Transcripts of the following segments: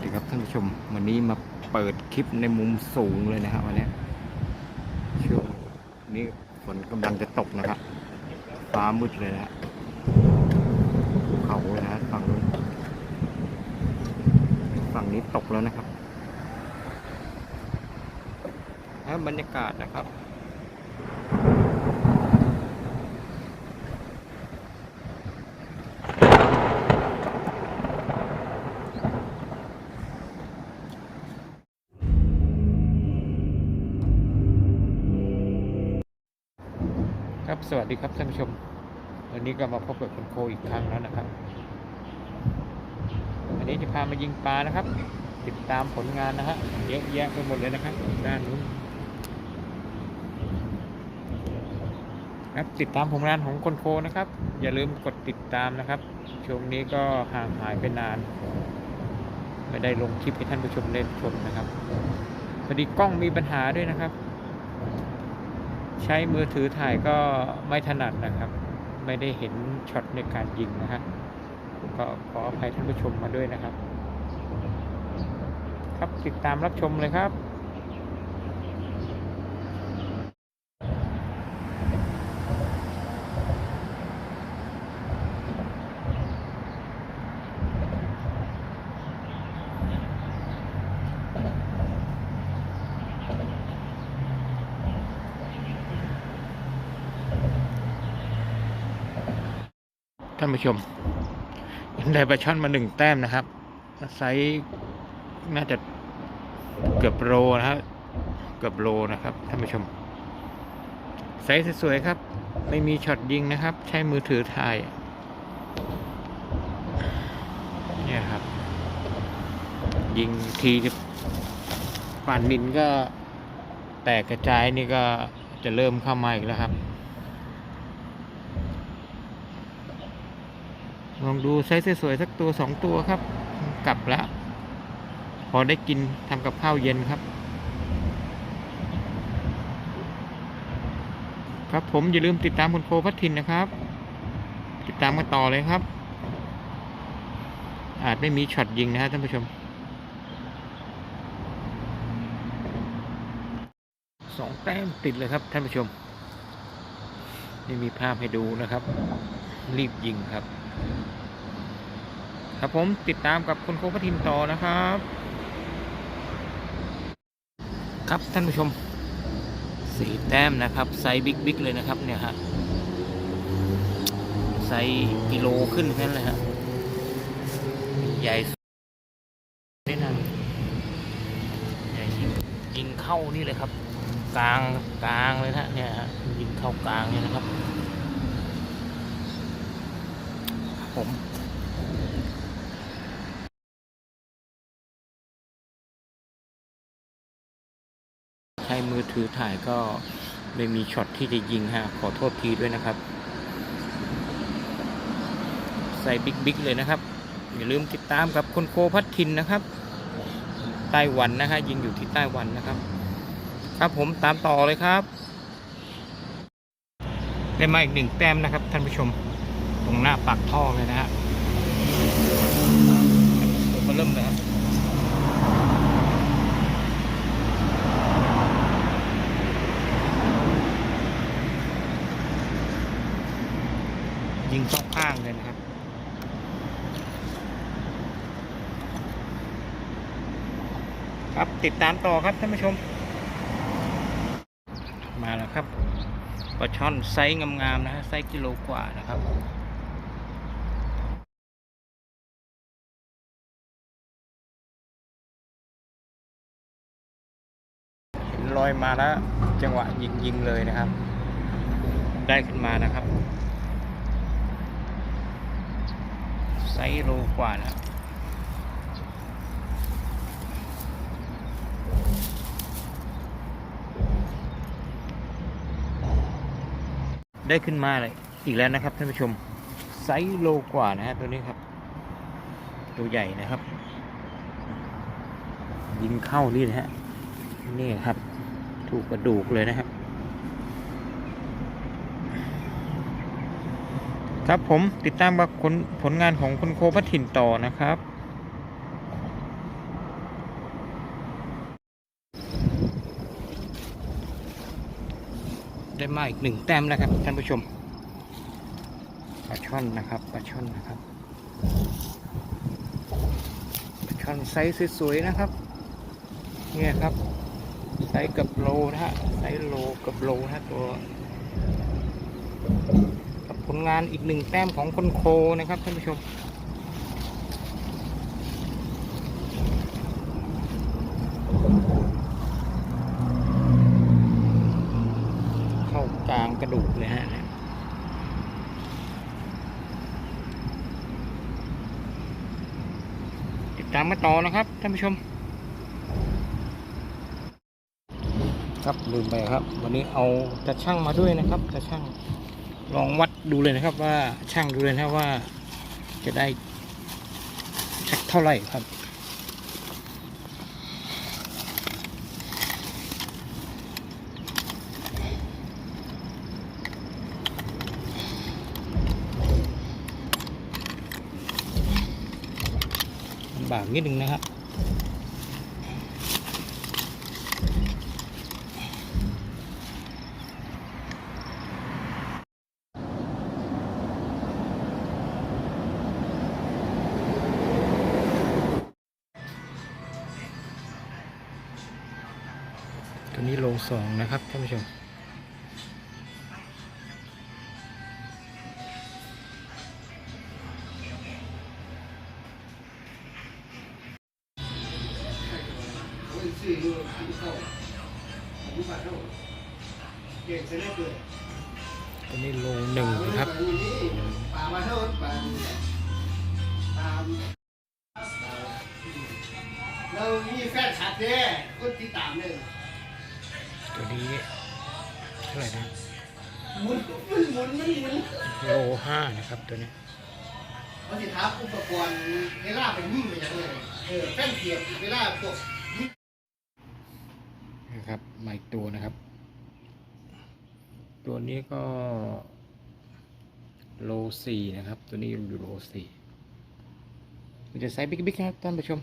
สดีครับท่านผู้ชม วันนี้มาเปิดคลิปในมุมสูงเลยนะครับวันนี้ช่วงนี้ฝนกำลังจะตกนะครับฟ้ามืดเลยนะฮะภูเขาเลยนะฝั่งนู้นฝั่งนี้ตกแล้วนะครับแล้วบรรยากาศนะครับ สวัสดีครับท่านผู้ชม วันนี้ก็มาพบกับคุณโคอีกครั้งแล้วนะครับ วันนี้จะพามายิงปลานะครับ ติดตามผลงานนะฮะเยอะแยะไปหมดเลยนะครับ ด้านนู้นครับติดตามผลงานของคนโคนะครับ อย่าลืมกดติดตามนะครับ ช่วงนี้ก็ห่างหายไปนาน ไม่ได้ลงคลิปให้ท่านผู้ชมเล่นชมนะครับพอดีกล้องมีปัญหาด้วยนะครับ ใช้มือถือถ่ายก็ไม่ถนัดนะครับ ไม่ได้เห็นช็อตในการยิงนะฮะก็ขออภัยท่านผู้ชมมาด้วยนะครับ ครับติดตามรับชมเลยครับ ท่านผู้ชมได้ปลาช่อนมาหนึ่งแต้มนะครับไซส์น่าจะเกือบโลนะครับเกือบโลนะครับท่านผู้ชมไซส์สวยๆครับ ไม่มีช็อตยิงนะครับ ใช้มือถือถ่ายเนี่ยครับ ยิงทีจะป่านนินก็แตกกระจายนี่ก็จะเริ่มเข้ามาอีกแล้วครับ ลองดูไซส์สวยๆสักตัวสองตัวครับ กลับแล้ว พอได้กินทำกับข้าวเย็นครับ ครับผมอย่าลืมติดตามคุณโคพัททินนะครับ ติดตามกันต่อเลยครับ อาจไม่มีช็อตยิงนะฮะท่านผู้ชมสองแต้มติดเลยครับท่านผู้ชมไม่มีภาพให้ดูนะครับ รีบยิงครับ ครับผมติดตามกับคุณโคพทินต่อนะครับ ครับท่านผู้ชมสี่แต้มนะครับ ไซส์บิ๊กบิ๊กเลยนะครับ เนี่ยฮะไซส์กิโลขึ้นแค่นั้นเลยฮะใหญ่สุดนี่นใหญ่ยิงยิงเข้านี่เลยครับ กลางกลางเลยนะเนี่ยฮะยิงเข้ากลางเนี่ยนะครับ ผมใช้มือถือถ่ายก็ไม่มีช็อตที่จะยิงฮะ ขอโทษทีด้วยนะครับ ใส่บิ๊กบิ๊กเลยนะครับ อย่าลืมติดตามกับคนโคพัททินนะครับไต้หวันนะฮะยิงอยู่ที่ไต้หวันนะครับ ครับผมตามต่อเลยครับ ได้มาอีกหนึ่งแต้มนะครับท่านผู้ชม รงหน้าปากท่อเลยนะฮะตัวเริ่มเลยครับยิงเข้าข้างเลยนะครับครับติดตามต่อครับท่านผู้ชม มาแล้วครับปลาช่อนไซส์งามๆนะฮะไซส์กิโลกว่านะครับ อยมาแล้วจังหวะยิงยิงๆเลยนะครับ ได้ขึ้นมานะครับ ไซโลกว่านะครับได้ขึ้นมาเลยอีกแล้วนะครับท่านผู้ชมไซส์โลกว่านะฮะตัวนี้ครับ ตัวใหญ่นะครับ ยิงเข้านี่นะฮะนี่ครับ ถูกกระดูกเลยนะครับ ครับผมติดตามกับผลงานของคุณโคพัถินต่อนะครับได้มาอีกหนึ่งแต้มแล้วครับท่านผู้ชมปลาช่อนนะครับปลาช่อนนะครับปลาช่อนไซส์สวยๆนะครับ เนี่ยครับ ไซส์กับโลนะฮะไซส์โลกับโลนะ ตัวกับผลงานอีกหนึ่งแต้มของคนโคนะครับท่านผู้ชมเข้ากลางกระดูกเลยฮะติดตามมาต่อนะครับท่านผู้ชม ครับลืมไปครับ วันนี้เอาตะช่างมาด้วยนะครับตะช่างลองวัดดูเลยนะครับ ว่าช่างดูเลยนะว่า จะได้สักเท่าไหร่ครับบากนิดนึงนะครับ ตัวนี้โลสองนะครับท่านผู้ชมตัวนี้โลหนึ่งนะครับเรามีแฟนชัดเด้ก็ติดตามเลย ตัวนี้เท่าไหร่นะหมุนมันหมุนมันหมุนโลห้านะครับตัวนี้เขาสิท้าอุปกรณ์เวลาเป็นยิ่งไปอย่างเลยเออแฟนเทียบเวลาพวกนะครับมาอีกตัวนะครับ ตัวนี้ก็โลสี่นะครับ ตัวนี้อยู่โลสี่มันจะไซส์บิ๊กๆนะครับท่านผู้ชม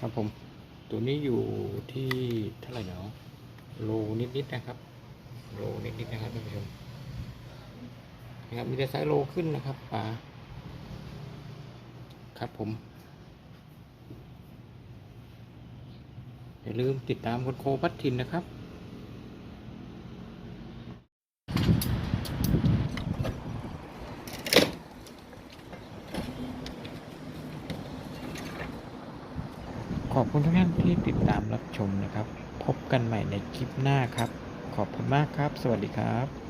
ครับผม ตัวนี้อยู่ที่เท่าไหร่เนาะโลนิดๆนะครับโลนิดๆนะครับท่านผู้ชมนะครับมีแต่ไซส์โลขึ้นนะครับปลาครับผมอย่าลืมติดตามคนโคพัดทินนะครับ ขอบคุณทุกท่านที่ติดตามรับชมนะครับ พบกันใหม่ในคลิปหน้าครับ ขอบคุณมากครับ สวัสดีครับ